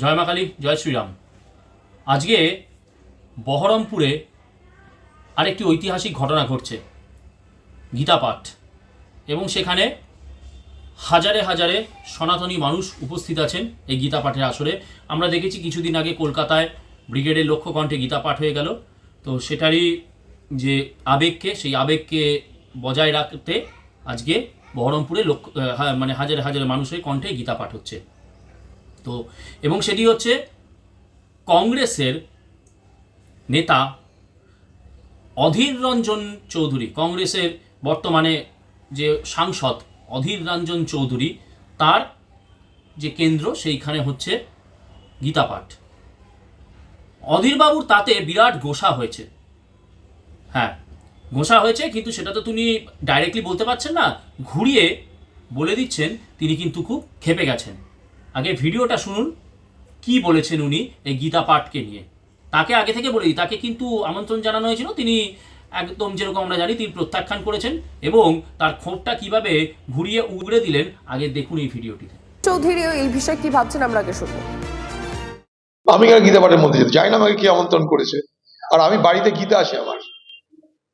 জয় মা কালী, জয় শ্রীরাম। আজকে বহরমপুরে আরেকটি ঐতিহাসিক ঘটনা ঘটছে গীতা পাঠ এবং সেখানে হাজারে হাজারে সনাতনী মানুষ উপস্থিত আছেন এই গীতা পাঠের আসরে। আমরা দেখেছি কিছুদিন আগে কলকাতায় ব্রিগেডের লক্ষ্য কণ্ঠে গীতা পাঠ হয়ে গেল। তো সেটারই যে আবেগকে, সেই আবেগকে বজায় রাখতে আজকে বহরমপুরে লক্ষ মানে হাজারে হাজারে মানুষের কণ্ঠে গীতা পাঠ হচ্ছে। তো, এবং সেটি হচ্ছে কংগ্রেসের নেতা অধীর রঞ্জন চৌধুরী, কংগ্রেসের বর্তমানে যে সাংসদ অধীর রঞ্জন চৌধুরী, তার যে কেন্দ্র সেইখানে হচ্ছে গীতা পাঠ অধীরবাবুর তাতে বিরাট গোসা হয়েছে। হ্যাঁ গোসা হয়েছে, কিন্তু সেটা তো তিনি ডাইরেক্টলি বলতে পারছেন না, ঘুরিয়ে বলে দিচ্ছেন, তিনি কিন্তু খুব খেপে গেছেন। আগে ভিডিওটা শুনুন কি বলেছেন উনি এই গীতা পাঠকে নিয়ে। তাকে আগে থেকে বলে দিই তাকে কিন্তু আমন্ত্রণ জানানো হয়েছিল তিনি একদম যেরকম আমরা জানি তিনি প্রত্যাখ্যান করেছেন এবং তার ক্ষোভটা কীভাবে ঘুরিয়ে উগড়ে দিলেন আগে দেখুন এই ভিডিওটিতে। চৌধুরী এই বিষয়ে কি ভাবছেন আমরা আগে শুনব? আমি কেন গীতা পাঠের মধ্যে যেতে যাই না আমাকে কি আমন্ত্রণ করেছে? আর আমি বাড়িতে গীতা আছে আমার।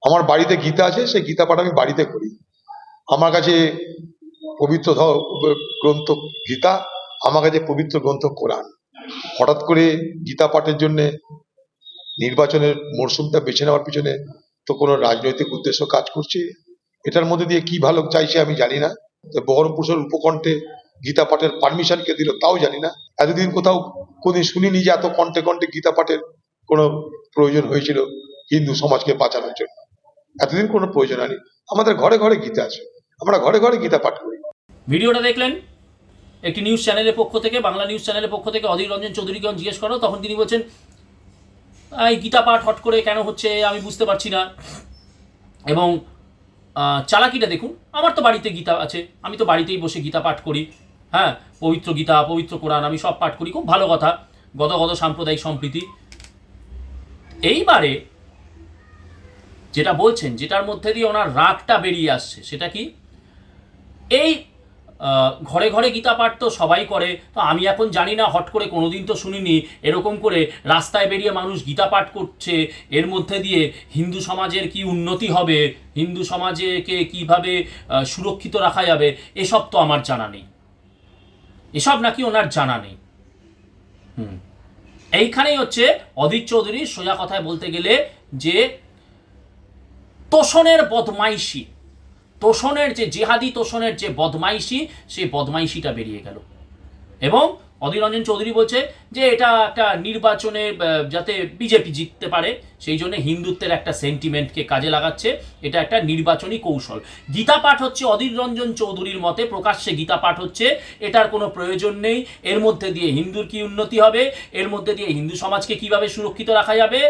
আমার বাড়িতে গীতা আছে সেই গীতা পাঠ আমি বাড়িতে করি। আমার কাছে পবিত্র ধ- গ্রন্থ গীতা আমার কাছে পবিত্র গ্রন্থ কোরআন। হঠাৎ করে গীতা পাঠের জন্য, নির্বাচনের মরশুমটা বেছে নেওয়ার পিছনে তো কোনো রাজনৈতিক উদ্দেশ্য কাজ করছে? এটার মধ্যে দিয়ে কি ভালো চাইছে আমি জানি না। বহরমপুরের উপকণ্ঠে গীতা পাঠের পারমিশন কে দিল তাও জানি না। এতদিন কোথাও কোনদিন শুনিনি যে এত কণ্ঠে কণ্ঠে গীতা পাঠের কোনো প্রয়োজন হয়েছিল হিন্দু সমাজকে বাঁচানোর জন্য। এতদিন কোনো প্রয়োজন হয়নি। আমাদের ঘরে ঘরে গীতা আছে। আমরা ঘরে ঘরে গীতা পাঠ করি। ভিডিওটা দেখলেন? একটি নিউজ চ্যানেলের পক্ষ থেকে, বাংলা নিউজ চ্যানেলের পক্ষ থেকে অধীর রঞ্জন চৌধুরীকে জিজ্ঞেস করো, তখন তিনি বলছেন, এই গীতা পাঠ হট করে কেন হচ্ছে আমি বুঝতে পারছি না। এবং চালাকিটা দেখুন, আমার তো বাড়িতে গীতা আছে, আমি তো বাড়িতেই বসে গীতা পাঠ করি হ্যাঁ পবিত্র গীতা, পবিত্র কোরআন, আমি সব পাঠ করি, খুব ভালো কথা, গদ গদ সাম্প্রদায়িক সম্প্রীতি। এইবারে যেটা বলছেন, যেটার মধ্যে দিয়ে ওনার রাগটা বেরিয়ে আসছে, সেটা কি? এই ঘরে ঘরে গীতা পাঠ তো সবাই করে, তো আমি এখন জানি না, হট করে কোনোদিন তো শুনিনি, এরকম করে রাস্তায় বেরিয়ে মানুষ গীতা পাঠ করছে, এর মধ্যে দিয়ে হিন্দু সমাজের কি উন্নতি হবে, হিন্দু সমাজকে কীভাবে সুরক্ষিত রাখা যাবে, এসব তো আমার জানা নেই। এসব নাকি ওনার জানা নেই। হুম। এইখানেই হচ্ছে অধীর চৌধুরীর সোজা কথায় বলতে গেলে যে তোষণের বদমাইশি তোষণের যে জেহাদি তোষণের যে বদমাইশি সেই বদমাইশিটা বেরিয়ে গেল। এবং অধীর রঞ্জন চৌধুরী বলছে যে এটা একটা নির্বাচনে যাতে বিজেপি জিততে পারে, সেই জন্য হিন্দুত্বের একটা সেন্টিমেন্টকে কাজে লাগাচ্ছে। এটা একটা নির্বাচনী কৌশল। গীতা পাঠ হচ্ছে অধীর রঞ্জন চৌধুরীর মতে, প্রকাশ্যে গীতা পাঠ হচ্ছে। এটার কোনো প্রয়োজন নেই। এর মধ্যে দিয়ে হিন্দুর কি উন্নতি হবে? এর মধ্যে দিয়ে হিন্দু সমাজকে কীভাবে সুরক্ষিত রাখা যাবে?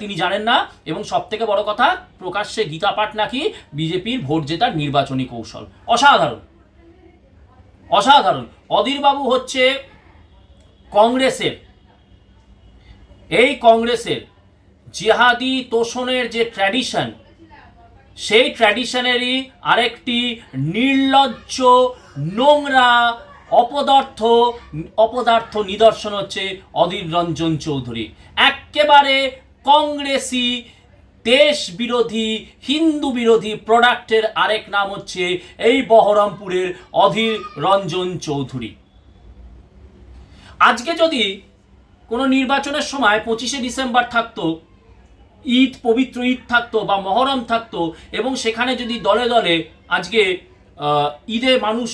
তিনি জানেন না। এবং সব থেকে বড় কথা, প্রকাশ্যে গীতা পাঠ নাকি বিজেপির ভোট জেতার নির্বাচনী কৌশল। অসাধারণ। অসাধারণ। অধীরবাবু হচ্ছে কংগ্রেসের। এই কংগ্রেসের জিহাদি তোষণের যে ট্র্যাডিশন সেই ট্র্যাডিশনেরই আরেকটি নির্লজ্জ, নোংরা অপদার্থ অপদার্থ নিদর্শন হচ্ছে অধীর রঞ্জন চৌধুরী। একেবারে কংগ্রেসি দেশ বিরোধী হিন্দু বিরোধী প্রোডাক্টের আরেক নাম হচ্ছে এই বহরমপুরের অধীর রঞ্জন চৌধুরী। আজকে যদি কোনো নির্বাচনের সময় পঁচিশে ডিসেম্বর থাকতো, ঈদ, পবিত্র ঈদ থাকতো বা মহরম থাকতো এবং সেখানে যদি দলে দলে আজকে ঈদে মানুষ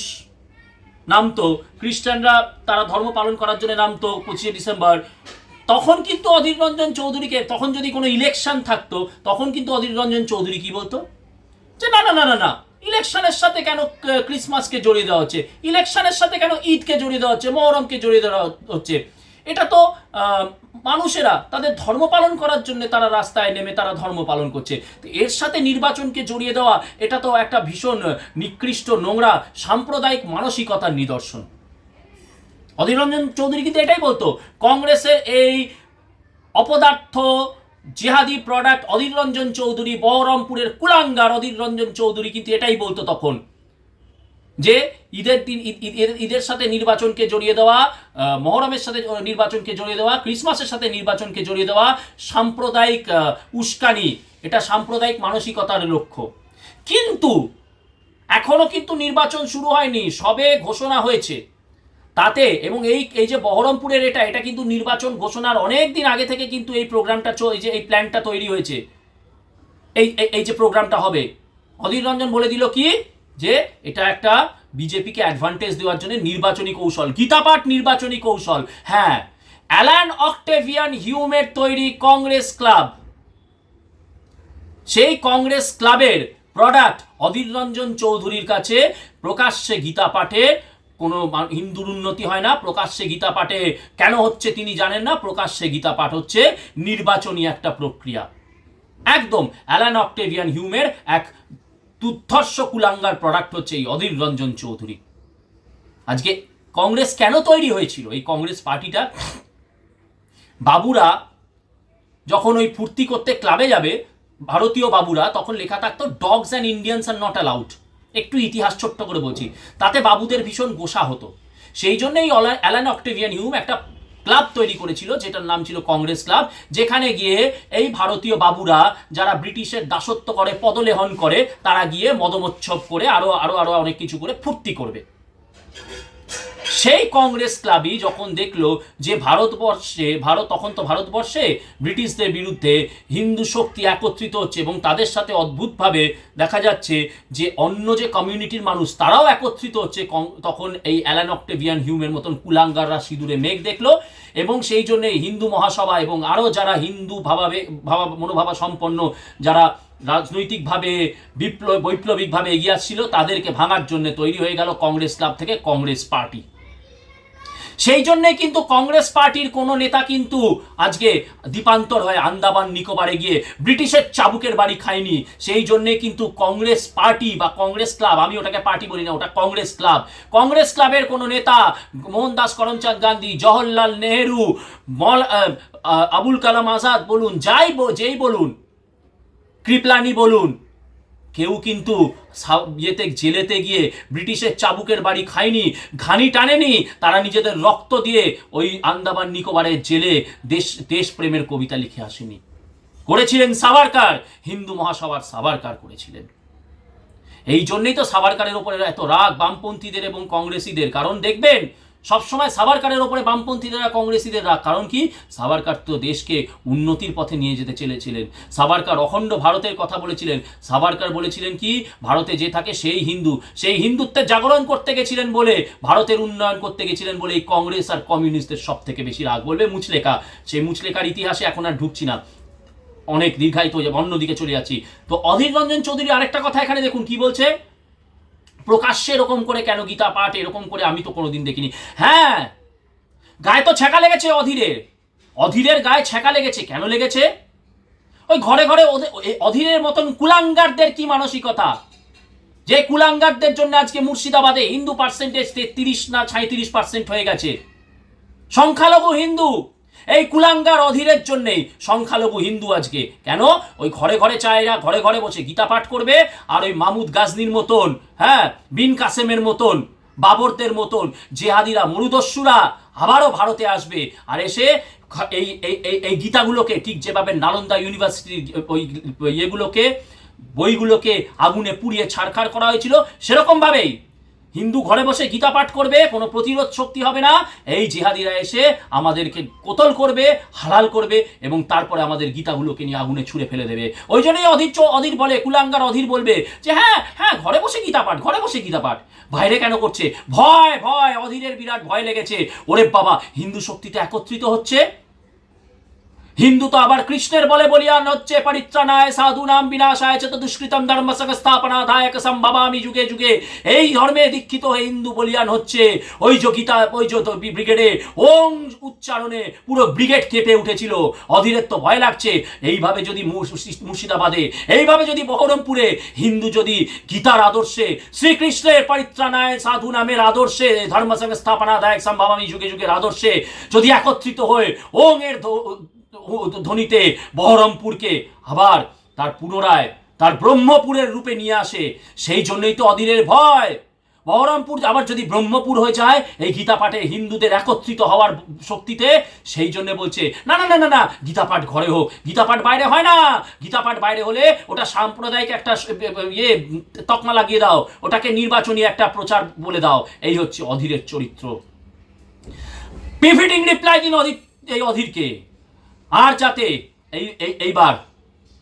নামতো, খ্রিস্টানরা তারা ধর্ম পালন করার জন্য নামতো পঁচিশে ডিসেম্বর তখন কিন্তু অধীর রঞ্জন চৌধুরীকে, তখন যদি কোনো ইলেকশন থাকতো, তখন কিন্তু অধীর রঞ্জন চৌধুরী কি বলতো? যে না না না না না ইলেকশনের সাথে কেন ক্রিসমাসকে জড়িয়ে দেওয়া হচ্ছে? ইলেকশনের সাথে কেন ঈদকে জড়িয়ে দেওয়া হচ্ছে? মহরমকে জড়িয়ে দেওয়া হচ্ছে? এটা তো মানুষেরা তাদের ধর্ম পালন করার জন্য তারা রাস্তায় নেমে তারা ধর্ম পালন করছে। তো এর সাথে নির্বাচনকে জড়িয়ে দেওয়া, এটা তো একটা ভীষণ নিকৃষ্ট নোংরা, সাম্প্রদায়িক মানসিকতার নিদর্শন। অধীর রঞ্জন চৌধুরী কিন্তু এটাই বলতো কংগ্রেসের এই অপদার্থ জেহাদি প্রোডাক্ট অধীর রঞ্জন চৌধুরী, বহরমপুরের কুলাঙ্গার অধীর রঞ্জন চৌধুরী কিন্তু এটাই বলতো তখন, যে ঈদের দিন, ঈদ- ঈদ- ঈদ- ঈদের সাথে নির্বাচনকে জড়িয়ে দেওয়া মহরমের সাথে নির্বাচনকে জড়িয়ে দেওয়া, ক্রিসমাসের সাথে নির্বাচনকে জড়িয়ে দেওয়া সাম্প্রদায়িক উস্কানি, এটা সাম্প্রদায়িক মানসিকতার লক্ষ্য। কিন্তু এখনও কিন্তু নির্বাচন শুরু হয়নি, সবে ঘোষণা হয়েছে। তাতে এবং এই এই যে বহরমপুরের এটা এটা কিন্তু নির্বাচন ঘোষণার অনেক দিন আগে থেকে কিন্তু এই প্রোগ্রামটা এই যে, এই প্ল্যানটা তৈরি হয়েছে। এই, এই- যে প্রোগ্রামটা হবে। অধীর রঞ্জন বলে দিল কি? যে এটা একটা বিজেপিকে অ্যাডভান্টেজ দেওয়ার জন্য নির্বাচনী কৌশল। গীতাপাঠ নির্বাচনী কৌশল। হ্যাঁ অ্যালান অক্টেভিয়ান হিউমের তৈরি কংগ্রেস ক্লাব। সেই কংগ্রেস ক্লাবের প্রোডাক্ট অধীর রঞ্জন চৌধুরীর কাছে প্রকাশ্যে গীতা পাঠে কোনো হিন্দুর উন্নতি হয় না। প্রকাশ্যে গীতা পাঠে কেন হচ্ছে তিনি জানেন না? প্রকাশ্যে গীতা পাঠ হচ্ছে নির্বাচনী একটা প্রক্রিয়া। একদম অ্যালান অক্টেভিয়ান হিউমের এক দুর্ধর্ষ কুলাঙ্গার প্রোডাক্ট হচ্ছে এই অধীর রঞ্জন চৌধুরী। আজকে কংগ্রেস কেন তৈরি হয়েছিল? এই কংগ্রেস পার্টিটা বাবুরা যখন ওই ফুর্তি করতে ক্লাবে যাবে, ভারতীয় বাবুরা, তখন লেখা থাকতো dogs and Indians are not allowed একটু ইতিহাস ছোট্ট করে বলছি। তাতে বাবুদের ভীষণ গোসা হতো। সেই জন্যই অ্যালান অক্টেভিয়ান হিউম একটা ক্লাব তৈরি করেছিল, যেটার নাম ছিল কংগ্রেস ক্লাব, যেখানে গিয়ে এই ভারতীয় বাবুরা যারা ব্রিটিশের দাসত্ব করে, পদলেহন করে, তারা গিয়ে মদমোৎসব করে আরও আরও আরও অনেক কিছু করে ফুর্তি করবে। সেই কংগ্রেস ক্লাবই যখন দেখল যে ভারতবর্ষে, ভারত তখন তো ভারতবর্ষে, ব্রিটিশদের বিরুদ্ধে হিন্দু শক্তি একত্রিত হচ্ছে এবং তাদের সাথে অদ্ভুতভাবে দেখা যাচ্ছে যে অন্য যে কমিউনিটির মানুষ তারাও একত্রিত হচ্ছে তখন এই অ্যালান অক্টেভিয়ান হিউমের মতন কুলাঙ্গাররা সিঁদুরে মেঘ দেখল এবং সেই জন্য হিন্দু মহাসভা এবং আরও যারা হিন্দু ভাবাবে, ভাবা, মনোভাবা সম্পন্ন, যারা রাজনৈতিকভাবে বিপ্লব, বৈপ্লবিকভাবে এগিয়ে আসছিল, তাদেরকে ভাঙার জন্য তৈরি হয়ে গেল কংগ্রেস ক্লাব থেকে কংগ্রেস পার্টি। সেই জন্যে কিন্তু কংগ্রেস পার্টির কোনো নেতা কিন্তু আজকে দ্বীপান্তর হয়ে আন্দামান নিকোবারে গিয়ে ব্রিটিশের চাবুকের বাড়ি খায়নি। সেই জন্যে কিন্তু কংগ্রেস পার্টি বা কংগ্রেস ক্লাব, আমি ওটাকে পার্টি বলি না, ওটা কংগ্রেস ক্লাব। কংগ্রেস ক্লাবের কোনো নেতা মোহনদাস করমচাঁদ গান্ধী, জওহরলাল নেহেরু, মল আবুল কালাম আজাদ বলুন, যাই যেই বলুন, কৃপলানি বলুন কেউ কিন্তু ইয়েতে, জেলেতে গিয়ে ব্রিটিশের চাবুকের বাড়ি খায়নি, ঘানি টানেনি, তারা নিজেদের রক্ত দিয়ে ওই আন্দামান নিকোবরের জেলে দেশ, দেশপ্রেমের কবিতা লিখে আসেনি। করেছিলেন সাভারকার, হিন্দু মহাসভার সাভারকার করেছিলেন। এই জন্যেই তো সাভারকারের ওপরে এত রাগ বামপন্থীদের এবং কংগ্রেসীদের, কারণ দেখবেন সবসময় সাভারকারের ওপরে বামপন্থীদের আর কংগ্রেসীদের রাগ। কারণ কি? সাভারকার তো দেশকে উন্নতির পথে নিয়ে যেতে চলেছিলেন। সাভারকার অখণ্ড ভারতের কথা বলেছিলেন। সাভারকার বলেছিলেন কি? ভারতে যে থাকে সেই হিন্দু। সেই হিন্দুত্বের জাগরণ করতে গেছিলেন বলে, ভারতের উন্নয়ন করতে গেছিলেন বলে এই কংগ্রেস আর কমিউনিস্টদের সব থেকে বেশি রাগ বলবে মুচলেখা সেই মুচলেখার ইতিহাসে এখন আর ঢুকছি না। অনেক দীর্ঘায়িত হয়ে অন্যদিকে চলে যাচ্ছি। তো অধীর রঞ্জন চৌধুরী আরেকটা কথা এখানে দেখুন। কি বলছে? প্রকাশ্যে এরকম করে কেন গীতা পাঠ, এরকম করে আমি তো কোনোদিন দেখিনি। হ্যাঁ গায়ে তো ছ্যাঁকা লেগেছে অধীরের অধীরের গায়ে ছ্যাঁকা লেগেছে, কেন লেগেছে? ওই ঘরে ঘরে অধীরের মতন কুলাঙ্গারদের কি মানসিকতা? যে কুলাঙ্গারদের জন্য আজকে মুর্শিদাবাদে হিন্দু পার্সেন্টেজ তেত্রিশ না সাঁত্রিশ পার্সেন্ট হয়ে গেছে। সংখ্যালঘু হিন্দু এই কুলাঙ্গার অধীরের জন্যেই সংখ্যালঘু হিন্দু আজকে। কেন? ওই ঘরে ঘরে চায়রা ঘরে ঘরে বসে গীতা পাঠ করবে, আর ওই মামুদ গাজনির মতন হ্যাঁ বিন কাসেমের মতন, বাবরদের মতন, জেহাদিরা, মরুদস্যুরা আবারও ভারতে আসবে, আর এসে এই এই, এই- গীতাগুলোকে ঠিক যেভাবে নালন্দা ইউনিভার্সিটির ওই ইয়েগুলোকে, বইগুলোকে আগুনে পুড়িয়ে ছাড়খাড় করা হয়েছিল, সেরকমভাবেই হিন্দু ঘরে বসে গীতা পাঠ করবে, কোনো প্রতিরোধ শক্তি হবে না। এই জিহাদিরা এসে আমাদেরকে কোতল করবে, হালাল করবে এবং তারপরে আমাদের গীতাগুলোকে নিয়ে আগুনে ছুঁড়ে ফেলে দেবে। ওই জন্যই অধীর অধীর বলে, কুলাঙ্গার অধীর বলবে যে হ্যাঁ হ্যাঁ ঘরে বসে গীতা পাঠ, ঘরে বসে গীতা পাঠ। বাইরে কেন করছে? ভয় ভয়, অধীরের বিরাট ভয় লেগেছে। ওরে বাবা, হিন্দু শক্তিতে একত্রিত হচ্ছে। হিন্দু তো আবার কৃষ্ণের বলে বলিয়ান হচ্ছে, পরিত্রাণায় সাধু নাম বিনাশায় চেত দুষ্কৃতম ধর্ম স্থাপনাধায়ক সম্ভবামি যুগে যুগে। এই ধর্মে দীক্ষিত হয়ে হিন্দু বলিয়ান হচ্ছে। ওই যে গীতা, ওই যে ব্রিগেডে ওং উচ্চারণে পুরো ব্রিগেড কেঁপে উঠেছিল। অধীরের তো ভয় লাগছে। এইভাবে যদি মুর্শিদাবাদে, এইভাবে যদি বহরমপুরে হিন্দু যদি গীতার আদর্শে, শ্রীকৃষ্ণের পরিত্রাণায় সাধু নামের আদর্শে, ধর্ম স্থাপনাদায়ক সম্ভবামী যুগে যুগের আদর্শে যদি একত্রিত হয়ে ওং এর ধ্বনিতে বহরমপুরকে আবার তার পুনরায় তার ব্রহ্মপুরের রূপে নিয়ে আসে। সেই জন্যই তো অধীরের ভয়। বহরমপুর আবার যদি ব্রহ্মপুর হয়ে যায়, এই গীতা পাঠে হিন্দুদের একত্রিত হওয়ার শক্তিতে সেই জন্য বলছে, না না না না না গীতা পাঠ ঘরে হোক। গীতা পাঠ বাইরে হয় না। গীতা পাঠ বাইরে হলে ওটা সাম্প্রদায়িক একটা ইয়ে তকমা লাগিয়ে দাও। ওটাকে নির্বাচনী একটা প্রচার বলে দাও। এই হচ্ছে অধীরের চরিত্র। বিফিটিং রিপ্লাই দিন অধীর, এই অধীরকে। আর যাতে এই এই- এইবার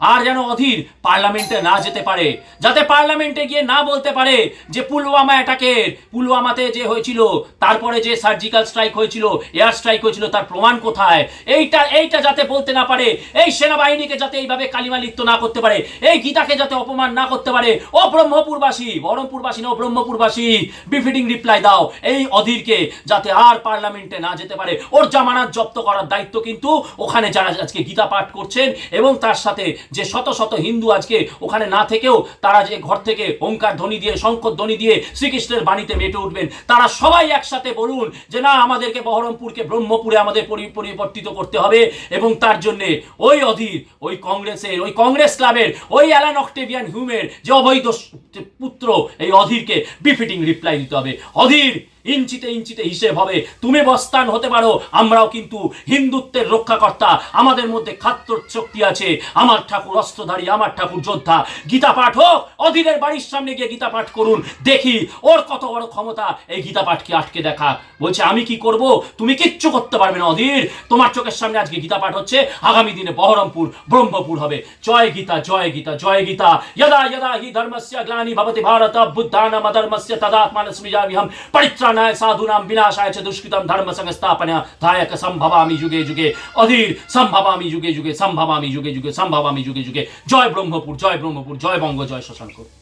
আর যেন অধীর পার্লামেন্টে না যেতে পারে। যাতে পার্লামেন্টে গিয়ে না বলতে পারে যে পুলওয়ামা অ্যাটাকের। পুলওয়ামাতে যে হয়েছিল, তারপরে যে সার্জিক্যাল স্ট্রাইক হয়েছিল, এয়ার স্ট্রাইক হয়েছিল, তার প্রমাণ কোথায়? এইটা এইটা যাতে বলতে না পারে, এই সেনাবাহিনীকে যাতে এইভাবে কালিমা লিপ্ত না করতে পারে, এই গীতাকে যাতে অপমান না করতে পারে, ও ব্রহ্মপুরবাসী বহরমপুরবাসী না, ও ব্রহ্মপুরবাসী বিফিটিং রিপ্লাই দাও, এই অধীরকে যাতে আর পার্লামেন্টে না যেতে পারে। ওর জামানত জব্দ করার দায়িত্ব কিন্তু ওখানে যারা আজকে গীতা পাঠ করছেন এবং তার সাথে যে শত শত হিন্দু আজকে ওখানে না থেকেও তারা যে ঘর থেকে ওঙ্কার ধ্বনি দিয়ে, শঙ্কর ধ্বনি দিয়ে শ্রীকৃষ্ণের বাণীতে মেটে উঠবেন। তারা সবাই একসাথে বলুন যে না, আমাদেরকে বহরমপুরকে ব্রহ্মপুরে আমাদের পরি- পরিবর্তিত করতে হবে এবং তার জন্যে ওই অধীর, ওই কংগ্রেসের, ওই কংগ্রেস ক্লাবের, ওই অ্যালান অক্টেভিয়ান হিউমের যে অবৈধ পুত্র, এই অধীরকে বিফিটিং রিপ্লাই দিতে হবে। অধীর ইঞ্চিতে ইঞ্চিতে হিসেব হবে। তুমি বস্তান হতে পারো, আমরাও কিন্তু হিন্দুত্বের রক্ষাকর্তা। আমাদের মধ্যে খাত্র শক্তি আছে। আমার ঠাকুর অস্ত্রধারী, আমার ঠাকুর যোদ্ধা। গীতা পাঠ হোক, অধীরের বাড়ির সামনে গিয়ে গীতা পাঠ করুন। দেখি, ওর কত বড় ক্ষমতা, এই গীতা পাঠকে আটকে দেখা। বলছে, আমি কি করব? তুমি কিচ্ছু করতে পারবে না, অধীর। তোমার চোখের সামনে আজকে গীতা পাঠ হচ্ছে। আগামী দিনে বহরমপুর, ব্রহ্মপুর হবে। জয় গীতা জয় গীতা জয় গীতা। যদা যদা হি ধর্মস্য গ্লানি ভবতি ভারত বুদ্ধানা বুদ্ধানাম অধর্মস্য তদাত্মানস্মিজামিহম পরিত্রা ত্রাণায় সাধুনাম বিনাশায় দুষ্কৃতম ধর্ম সংস্থাপনা ধায়ক সম্ভবামি যুগে যুগে অধীর সম্ভবামি যুগে যুগে সম্ভবামি যুগে যুগে সম্ভবামি যুগে যুগে জয় ব্রহ্মপুর জয় ব্রহ্মপুর জয় বঙ্গ জয় শশাঙ্ক